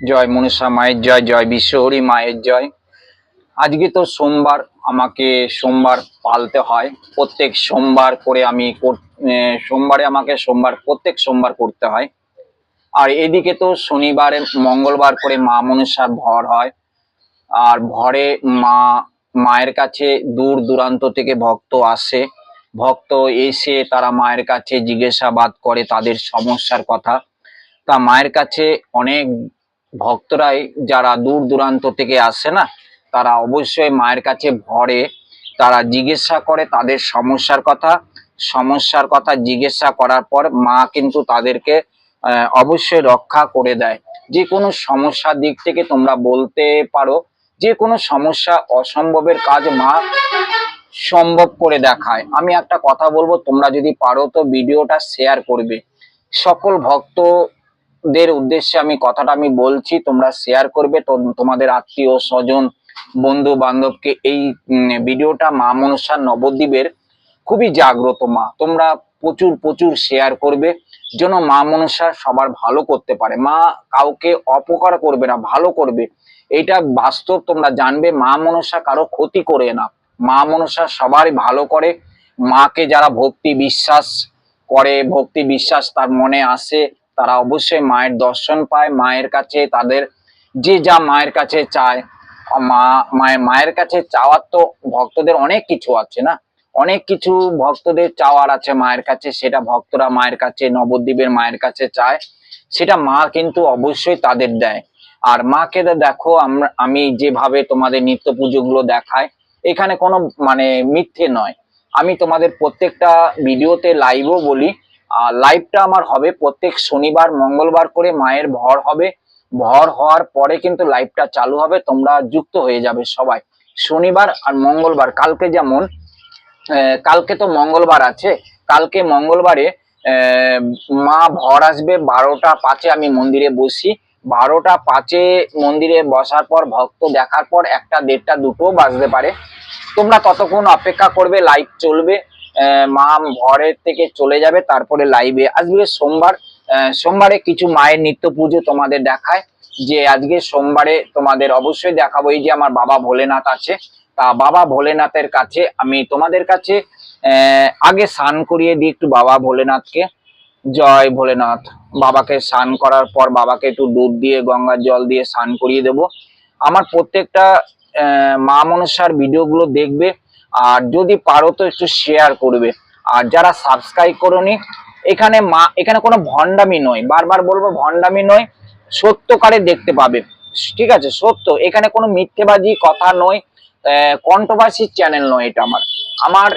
জয় মনসা মায়ের জয় জয় বিশ্বহরি মায়ের জয়। আজকে তো সোমবার, আমাকে সোমবার পালতে হয়। প্রত্যেক সোমবার করে আমি সোমবারে আমাকে সোমবার, প্রত্যেক সোমবার করতে হয়। আর এদিকে তো শনিবারে, মঙ্গলবার করে মা মনসার ভর হয়। আর ভরে মা, মায়ের কাছে দূর দূরান্ত থেকে ভক্ত আসে। ভক্ত এসে তারা মায়ের কাছে জিজ্ঞাসাবাদ করে তাদের সমস্যার কথা। তা মায়ের কাছে অনেক ভক্তরাই যারা দূর দূরান্ত থেকে আসে না, তারা অবশ্যই মায়ের কাছে ভরে, তারা জিজ্ঞাসা করে তাদের সমস্যার কথা। সমস্যার কথা জিজ্ঞাসা করার পর মা কিন্তু তাদেরকে অবশ্যই রক্ষা করে দেয়। যে কোনো সমস্যার দিক থেকে তোমরা বলতে পারো, যে কোনো সমস্যা অসম্ভবের কাজ মা সম্ভব করে দেখায়। আমি একটা কথা বলব, তোমরা যদি পারো তো ভিডিওটা শেয়ার করবে। সকল ভক্তদের উদ্দেশ্যে আমি কথাটা আমি বলছি, তোমরা শেয়ার করবে। তোমাদের আত্মীয় স্বজন, বন্ধু বান্ধবকে এই ভিডিওটা মা মনসার নবদ্বীপের খুবই জাগ্রত মা। তোমরা প্রচুর প্রচুর শেয়ার করবে যেন মা মনসা সবার ভালো করতে পারে। মা কাউকে অপকার করবে না, ভালো করবে। এটা বাস্তব তোমরা জানবে, মা মনসা কারও ক্ষতি করে না। মা মনসা সবারই ভালো করে। মাকে যারা ভক্তি বিশ্বাস করে, ভক্তি বিশ্বাস তার মনে আসে তারা অবশ্যই মায়ের দর্শন পায়, মায়ের কাছে তাদের যে যা মায়ের কাছে চায়। মা, মায়ের মায়ের কাছে চাওয়ার তো ভক্তদের অনেক কিছু আছে না? অনেক কিছু ভক্তদের চাওয়ার আছে মায়ের কাছে, সেটা ভক্তরা মায়ের কাছে, নবদ্বীপের মায়ের কাছে চায়। সেটা মা কিন্তু অবশ্যই তাদের দেয়। আর মাকে দেখো আমরা আমি যেভাবে তোমাদের নিত্য পুজোগুলো দেখায় এখানে কোনো মানে মিথ্যে নয়। আমি তোমাদের প্রত্যেকটা ভিডিওতে লাইভও বলি লাইভটা আমার হবে প্রত্যেক শনিবার, মঙ্গলবার করে মায়ের ভর হবে। ভর হওয়ার পরে কিন্তু লাইভটা চালু হবে, তোমরা যুক্ত হয়ে যাবে সবাই। শনিবার আর মঙ্গলবার, কালকে যেমন কালকে তো মঙ্গলবার আছে, কালকে মঙ্গলবারে মা ভর আসবে বারোটা পাঁচে, আমি মন্দিরে বসি। বারোটা পাঁচে মন্দিরে বসার পর, ভক্ত দেখার পর একটা দেড়টা দুটো বাজতে পারে। তোমরা ততক্ষণ অপেক্ষা করবে লাইভ চলবে। মা ভরের থেকে চলে যাবে, তারপরে লাইভে আজকে সোমবার সোমবারে কিছু মায়ের নিত্য পুজো তোমাদের দেখায়। যে আজকে সোমবারে তোমাদের অবশ্যই দেখাবো। এই যে আমার বাবা ভোলেনাথ আছে, তা বাবা ভোলেনাথের কাছে আমি তোমাদের কাছে আগে স্নান করিয়ে দিই একটু বাবা ভোলেনাথকে। জয় ভোলেনাথ। বাবাকে স্নান করার পর বাবাকে একটু দুধ দিয়ে, গঙ্গার জল দিয়ে স্নান করিয়ে দেব। আমার প্রত্যেকটা মা মনসার ভিডিওগুলো দেখবে। আর যদি পারো তো একটু শেয়ার করবে। আর যারা সাবস্ক্রাইব করোনি, এখানে মা, এখানে কোনো ভণ্ডামি নয়। বারবার বলব, ভণ্ডামি নয়, সত্যকারে দেখতে পাবে। ঠিক আছে, সত্য। এখানে কোনো মিথ্যেবাজি কথা নয় কন্ট্রোভার্সির চ্যানেল নয় এটা আমার। আমার,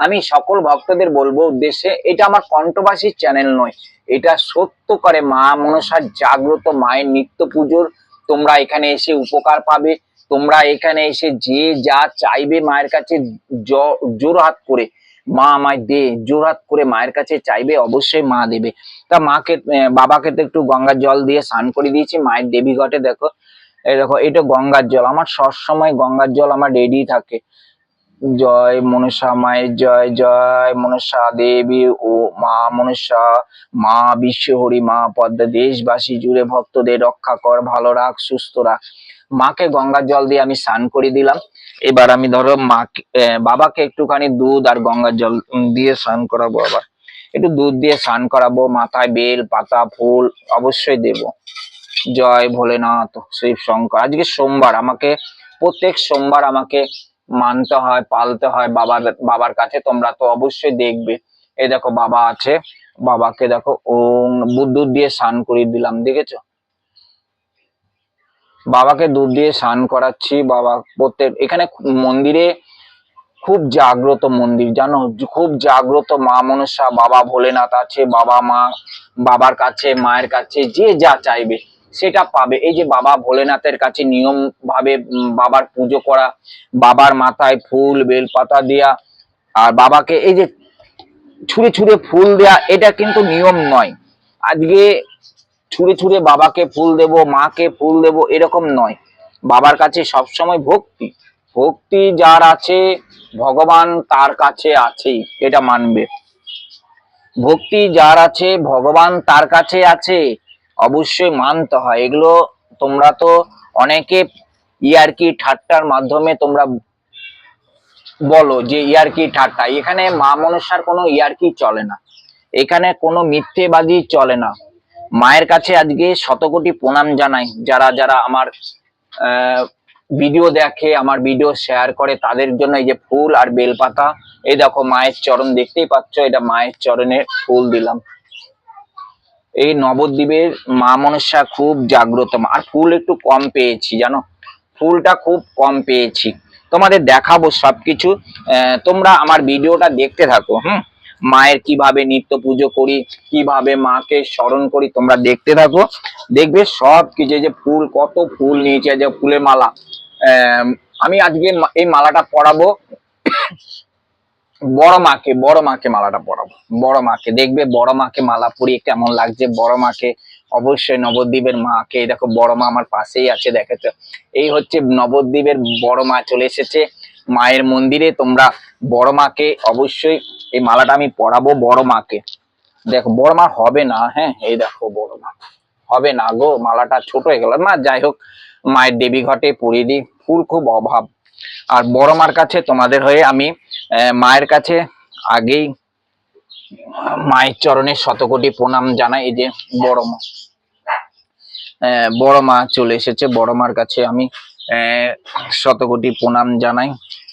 আমি সকল ভক্তদের বলব উদ্দেশ্যে, এটা আমার কন্ট্রোভার্সির চ্যানেল নয়। এটা সত্য করে মা মনসার জাগ্রত মায়ের নিত্য পুজোর, তোমরা এখানে এসে উপকার পাবে। তোমরা এখানে এসে যে যা চাইবে মায়ের কাছে জোরহাত করে, মা আমায় দে জোরহাত করে মায়ের কাছে চাইবে, অবশ্যই মা দেবে। তা মাকে বাবাকে তো একটু গঙ্গার জল দিয়ে স্নান করে দিয়েছি, মায়ের দেবী ঘটে দেখো। এই দেখো, এটা গঙ্গার জল। আমার সবসময় গঙ্গার জল আমার রেডি থাকে। জয় মনসা মায়ের, জয় জয় মনসা দেবী ও মা মনসা। মা বিশ্বহরি মা পদ্মা। দেশবাসী জুড়ে ভক্তদের রক্ষা কর, ভালো রাখ, সুস্থ রাখ। মাকে গঙ্গার জল দিয়ে আমি স্নান করে দিলাম। এবার আমি ধরো মাকে বাবাকে একটুখানি দুধ আর গঙ্গার জল দিয়ে স্নান করাবো আবার। একটু দুধ দিয়ে স্নান করাবো, মাথায় বেল, পাতা, ফুল অবশ্যই দেব। জয় ভোলেনাথ শিব শঙ্কর। আজকে সোমবার, আমাকে প্রত্যেক সোমবার আমাকে মানতে হয়, পালতে হয় বাবার বাবার কাছে, তোমরা তো অবশ্যই দেখবে। এই দেখো বাবা আছে, বাবাকে দেখো ওম, দুধ দিয়ে স্নান করিয়ে দিলাম, দেখেছ? বাবাকে দুধ দিয়ে স্নান করাচ্ছি, বাবা প্রত্যেক, এখানে মন্দিরে খুব জাগ্রত মন্দির, জানো? খুব জাগ্রত মা মনসা, বাবা ভোলেনাথ আছে, বাবা মা, বাবার কাছে, মায়ের কাছে, যে যা চাইবে সেটা পাবে। এই যে বাবা ভোলেনাথের কাছে নিয়ম ভাবে বাবার পুজো করা, বাবার মাথায় ফুল, বেলপাতা দেয়া, আর বাবাকে এই যে ছুঁড়ে ছুঁড়ে ফুল দেয়া, এটা কিন্তু নিয়ম নয়। আজকে ছুঁড়ে ছুঁড়ে বাবাকে ফুল দেব, মাকে ফুল দেব, এরকম নয়। বাবার কাছে সবসময় ভক্তি। ভক্তি যার আছে, ভগবান তার কাছে আছেই, এটা মানবে। ভক্তি যার আছে, ভগবান তার কাছে আছে, অবশ্যই মানতে হয়। এগুলো তোমরা তো অনেকে ইয়ারকি ঠাট্টার মাধ্যমে তোমরা বলো যে ইয়ারকি ঠাট্টা। এখানে মা মনসার কোনো ইয়ারকি চলে না। এখানে কোনো মিথ্যেবাদী চলে না। মায়ের কাছে আজকে শতকোটি প্রণাম জানাই। যারা যারা আমার ভিডিও দেখে, আমার ভিডিও শেয়ার করে, তাদের জন্য এই যে ফুল আর বেলপাতা, এই দেখো মায়ের চরণ, দেখতেই পাচ্ছ এটা মায়ের চরণে ফুল দিলাম। এই নবদ্বীপের মা মনসা খুব জাগ্রত আর ফুল একটু কম পেয়েছি, জানো? ফুলটা খুব কম পেয়েছি। তোমাদের দেখাবো সবকিছু। তোমরা আমার ভিডিওটা দেখতে থাকো, হুম? মায়ের কীভাবে নিত্য পুজো করি, কীভাবে মাকে স্মরণ করি, তোমরা দেখতে থাকো। দেখবে সব কিছু যে ফুল, কত ফুল নিয়েছে যে ফুলের মালা। আমি আজকে এই মালাটা পরাবো। বড় মাকে বড় মাকে মালাটা পরাবো। বড় মাকে, দেখবে বড় মাকে মালা পরিয়ে কেমন লাগছে। বড় মাকে অবশ্যই নবদ্বীপের মাকে দেখো বড় মা আমার পাশেই আছে, দেখেছ? এই হচ্ছে নবদ্বীপের বড় মা চলে এসেছে। মায়ের মন্দিরে তোমরা বড় মাকে অবশ্যই এই মালাটা আমি পরাবো বড় মাকে। দেখো, বড় মা হবে না হ্যাঁ? এই দেখো, বড় মা। হবে না গো, মালাটা ছোট হয়ে গেল। না যাই হোক, মায়ের দেবী ঘটে পরিয়ে দিই। ফুল খুব অভাব। আর বড় মার কাছে তোমাদের হয়ে আমি মায়ের কাছে আগেই মায়ের চরণে শতকোটি প্রণাম জানাই এই যে বড় মা। বড় মা চলে এসেছে। বড় মার কাছে আমি শতকোটি প্রণাম জানাই।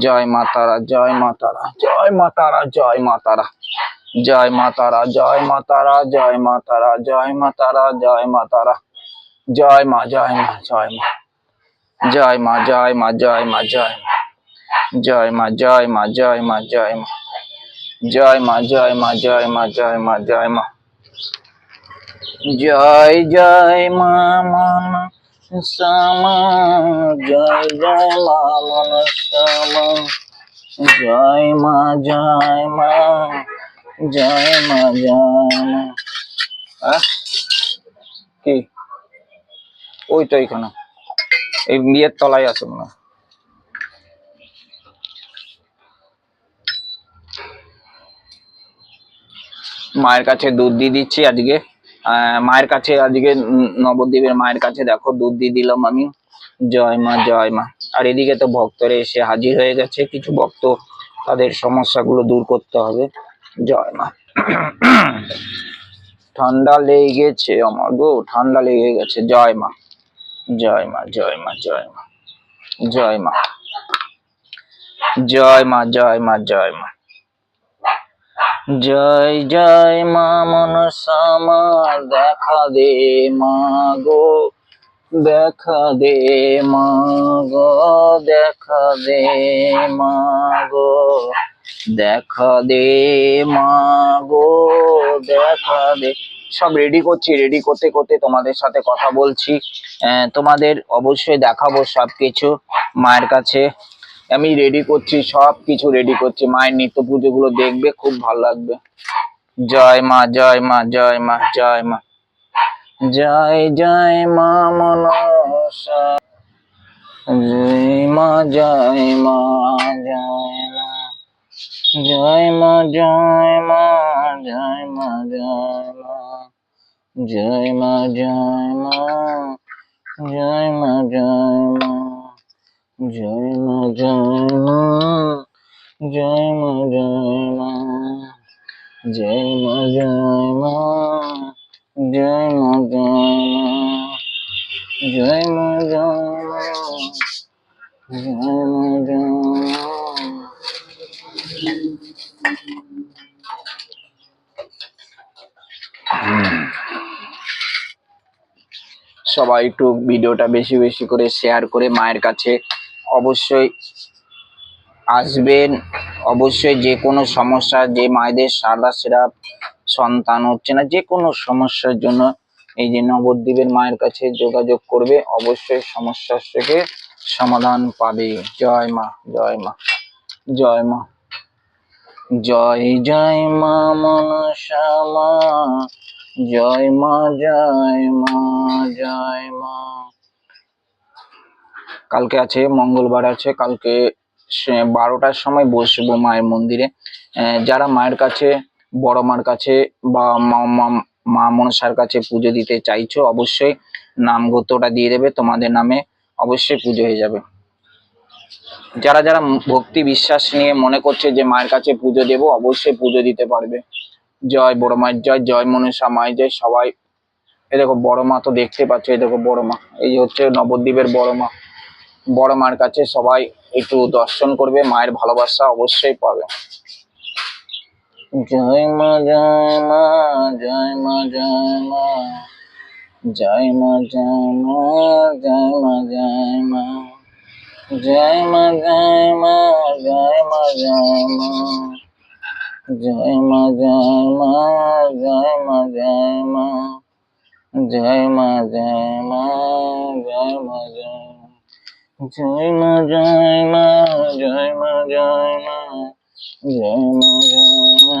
জয় মা তারা জয় মা তারা জয় মা তারা জয় মা তারা জয় মা তারা জয় মা তারা জয় মা তারা জয় মা তারা জয় মা তারা জয় মা জয় মা জয় মা জয় মা জয় মা জয় মা জয় মা জয় মা জয় মা জয় মা জয় মা জয় মা জয় মা জয় মা জয় মা জয় মা জয় জয় মা মন সামা জয় জয় মা মন সামা জয় মা জয় মা জয় মা জয় মা কি ওই তো এখানে এই বিয়ের তলায় আছে মনে। মায়ের কাছে দুধ দিয়ে দিচ্ছি আজকে মায়ের কাছে, আজকে নবদ্বীপের মায়ের কাছে দেখো, দুধ দিয়ে দিলাম আমি। জয় মা জয় মা। আর এদিকে তো ভক্তরা এসে হাজির হয়ে গেছে, কিছু ভক্ত তাদের সমস্যাগুলো দূর করতে হবে। জয় মা। ঠান্ডা লেগে গেছে আমার গো, ঠান্ডা লেগে গেছে। জয় মা। জয় মা জয় মা জয় মা। জয় মা। জয় মা জয় মা জয় মা। জয় জয় মা মনসা, মা দেখা দে মা গো, দেখা দে মা গো, দেখা দে মা গো, দেখা দে মা গো, দেখা দে। সব রেডি করছি রেডি করতে করতে তোমাদের সাথে কথা বলছি। তোমাদের অবশ্যই দেখাবো সবকিছু মায়ের কাছে। আমি রেডি করছি সব কিছু রেডি করছি মায়ের নিত্য পুজো গুলো দেখবে খুব ভালো লাগবে জয় মা জয় মা জয় মা জয় মা জয় জয় মা মনসা জয় মা জয় মা জয় মা জয় মা জয় মা জয় মা জয় মা জয় মা জয় মা জয় মা জয় মা জয় মা জয় মা জয় মা জয় মা জয় মা জয় মা জয় মা জয় মা জয় মা জয় মা জয় মা জয় সবাই একটু ভিডিওটা বেশি বেশি করে শেয়ার করে মায়ের কাছে অবশ্যই আসবেন। অবশ্যই যে কোনো সমস্যা, যে মায়েদের সেরা সন্তান হচ্ছে না, যে কোনো সমস্যার জন্য এই যে নবদ্বীপের মায়ের কাছে, যোগাযোগ করবে, অবশ্যই সমস্যার থেকে সমাধান পাবে। জয় মা জয় মা জয় মা, জয় জয় মা মনসা মা জয় মা জয় মা জয় মা। কালকে আছে, মঙ্গলবার আছে, কালকে বারোটার সময় বসবো মায়ের মন্দিরে। যারা মায়ের কাছে, বড় মার কাছে বা মা মনসার কাছে পুজো দিতে চাইছো, অবশ্যই নাম গোত্রটা দিয়ে দেবে, তোমাদের নামে অবশ্যই পুজো হয়ে যাবে। যারা যারা ভক্তি বিশ্বাস নিয়ে মনে করছে যে মায়ের কাছে পুজো দেবো, অবশ্যই পুজো দিতে পারবে। জয় বড় মায়ের জয় জয় মনসা মায়ের জয়, সবাই। এই দেখো, বড় মা তো দেখতে পাচ্ছ এই দেখো, বড় মা। এই হচ্ছে নবদ্বীপের বড় মা। বড় মার কাছে সবাই একটু দর্শন করবে মায়ের ভালোবাসা অবশ্যই পাবে জয় মা জয় মা জয় মা জয় মা জয় মা জয় মা জয় মা জয় মা জয় মা জয় মা জয় মা জয় মা জয় মা জয় মা জয় মা জয় মা জয় মা জয় মা জয় মা জয় জয় মা জয় মা জয় মা জয় মা জয় মা জয় মা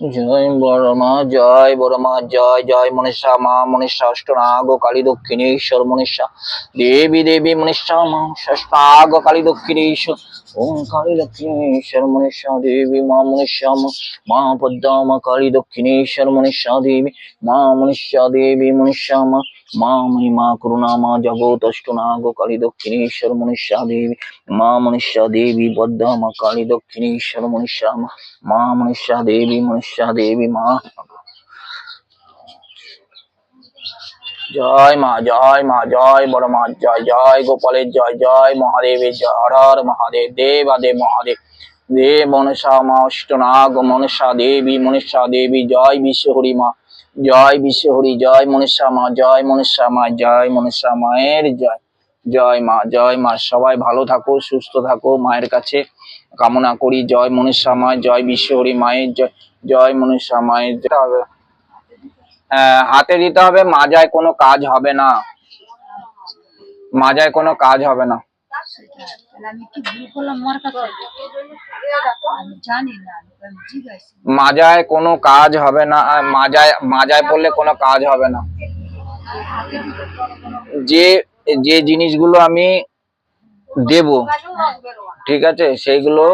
জয় বড় মা, জয় বড় মা, জয় জয় মনীষা মা, মনীষা অষ্টনাগ, কালী দক্ষিণেশ্বর মনীষা, দেবী দেবী মনীষা মা ষষ্ঠাগ কালী দক্ষিণেশ্বর, ওম কালী দক্ষিণেশ্বর মনীষা দেবী, মা মনীষা মা মা পদ্মা মা, কালী দক্ষিণেশ্বর মনীষা দেবী, মা মনীষা দেবী মনীষা মা মা মহিমা, করুণা মা জগৎ, অষ্টনাগ, কালী দক্ষিণেশ্বর, মনীষা দেবী, মা মনীষা দেবী পদ্মা মা কালী দক্ষিণেশ্বর, মনীষা মা মনীষা দেবী মনীষা দেবী মা। জয় মা জয় মা, জয় বড় মা, জয় জয় গোপালের জয় জয় মহাদেবের জয়, হর মহাদেব, দেব আদেব মহাদেব। দেব মনসা মা, অষ্টনাগ মনসা দেবী মনসা দেবী, জয় বিশ্বহরি মা। জয় বিশ্বহরি জয় মনসা মা জয় মনসা মা জয় মনসা মায়ের জয় জয় মা জয় মা। সবাই ভালো থাকো সুস্থ থাকো মায়ের কাছে কামনা করি। জয় মনসা মা জয় বিশ্বহরি মায়ের জয় জয় মনসা মায়ের হবে। আহ, হাতে দিতে হবে মাজায় কোনো কাজ হবে না। মাজায় কোনো কাজ হবে না। আমি কি ভুল করলাম আমার কাছে? আমি জানি না আমি জিজ্ঞাসা মাজায় কোনো কাজ হবে না মাজায় মাজায় পড়লে কোনো কাজ হবে না। যে যে জিনিসগুলো আমি দেব ঠিক আছে সেইগুলো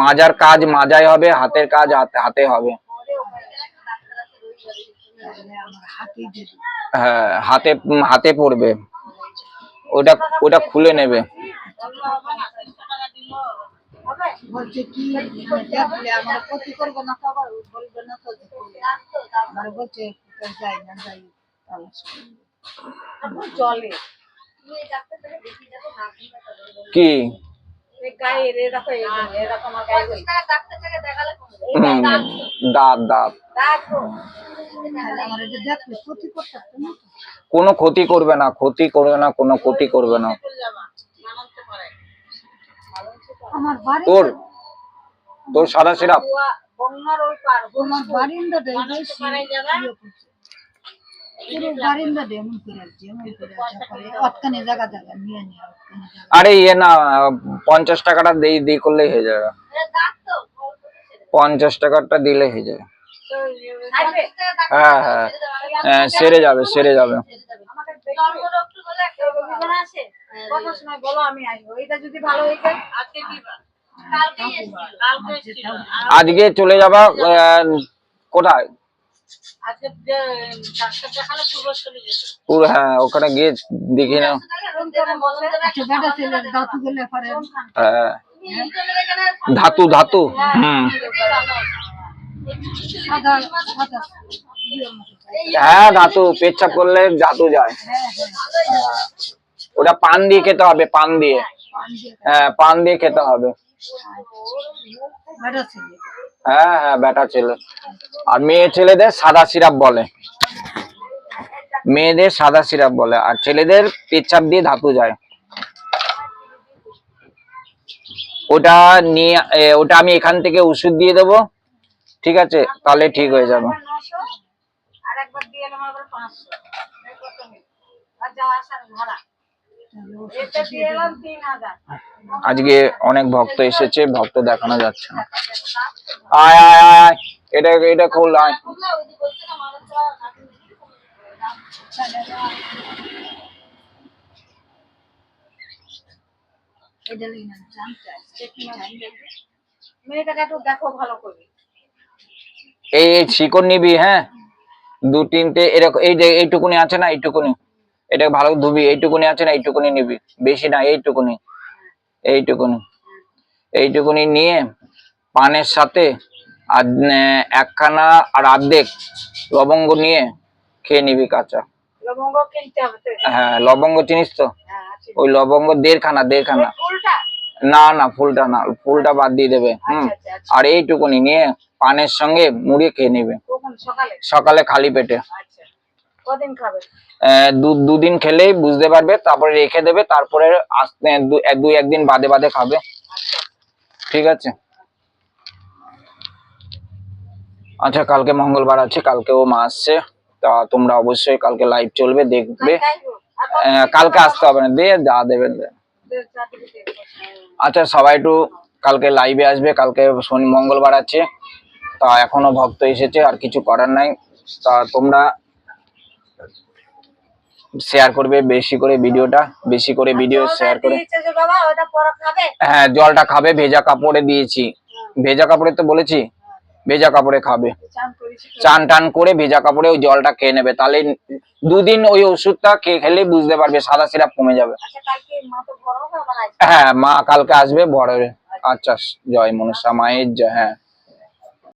মাজার কাজ মাজায় হবে হাতের কাজ হাতে হবে। হ্যাঁ হাতে হাতে পড়বে। ওটা ওটা খুলে নেবে। বলছে কি দেখলে আমার ক্ষতি করব না তো বলবে না তো আমার বলছে যাই না যাই চলে কি। হুম, দাঁত দাঁত। কোনো ক্ষতি করবে না ক্ষতি করবে না কোনো ক্ষতি করবে না। তোর তোর সাদা সিরাপ। আরে ইয়ে না পঞ্চাশ টাকাটা দিয়ে দিয়ে করলেই হয়ে যাবে পঞ্চাশ টাকাটা দিলে হয়ে যাবে হ্যাঁ হ্যাঁ হ্যাঁ সেরে যাবে সেরে যাবে। আজকে চলে যাবা কোথায়? হ্যাঁ ওখানে গিয়ে দেখি হ্যাঁ। ধাতু ধাতু। হুম। হ্যাঁ ধাতু পেচ্ছাপ করলে ধাতু যায়। ওটা পান দিয়ে খেতে হবে পান দিয়ে। হ্যাঁ পান দিয়ে খেতে হবে। হ্যাঁ হ্যাঁ বেটা ছেলে। আর মেয়ে ছেলেদের সাদা সিরাপ বলে। মেয়েদের সাদা সিরাপ বলে। আর ছেলেদের পেচ্ছাপ দিয়ে ধাতু যায়। ওটা নিয়ে ওটা আমি এখান থেকে ওষুধ দিয়ে দেবো। ঠিক আছে, তাহলে ঠিক হয়ে যাবে। আজকে অনেক ভক্ত এসেছে, ভক্ত দেখানো যাচ্ছে না। আয় আয় আয় এটা এটা খোল, আয়। দেখো ভালো করে। এই এই শিকড় নিবি হ্যাঁ? দু তিনটে এরকম এই যে এইটুকুনি আছে না এইটুকুনি? এটা ভালো ধুবি এইটুকুনি আছে না এইটুকুনি নিবি? বেশি না এইটুকুনি। এইটুকুনি। এইটুকুনি নিয়ে পানের সাথে আর একখানা আর অর্ধেক লবঙ্গ নিয়ে খেয়ে নিবি কাঁচা। লবঙ্গ কিনতে হবে হ্যাঁ লবঙ্গ চিনিস তো? হ্যাঁ ওই লবঙ্গ দেড়খানা দেড়খানা। না না ফুলটা না ফুলটা বাদ দিয়ে দেবে হুম। আচ্ছা আচ্ছা। আচ্ছা আর এইটুকুনি নিয়ে পানের সঙ্গে মুড়িয়ে খেয়ে নেবে। সকালে? খালি পেটে। আচ্ছা। দুদিন খেলেই বুঝতে পারবে তারপরে রেখে দেবে তারপরে আস্তে দুই একদিন বাদে বাদে খাবে। আচ্ছা। ঠিক আছে? আচ্ছা কালকে মঙ্গলবার আছে কালকে ও মা আসছে তা তোমরা অবশ্যই কালকে লাইভ চলবে দেখবে। কালকে আসতে হবে না দিয়ে যা দেবেন আচ্ছা সবাই একটু কালকে লাইভে আসবে কালকে শনি মঙ্গলবার আছে। তা এখনও ভক্ত এসেছে আর কিছু করার নাই। তা তোমরা শেয়ার করবে বেশি করে ভিডিওটা বেশি করে ভিডিও শেয়ার করে। হ্যাঁ জলটা খাবে ভেজা কাপড়ে দিয়েছি। ভেজা কাপড়ে তো বলেছি ভেজা কাপড়ে খাবে। চান টান করে ভেজা কাপড়ে ওই জলটা খেয়ে নেবে। তাহলে দুদিন ওই ওষুধটা খেয়ে খেলে বুঝতে পারবে সাদা সিরাপ কমে যাবে। আচ্ছা হ্যাঁ মা কালকে আসবে বড় আচ্ছা জয় মনসা মায়ের জয় হ্যাঁ।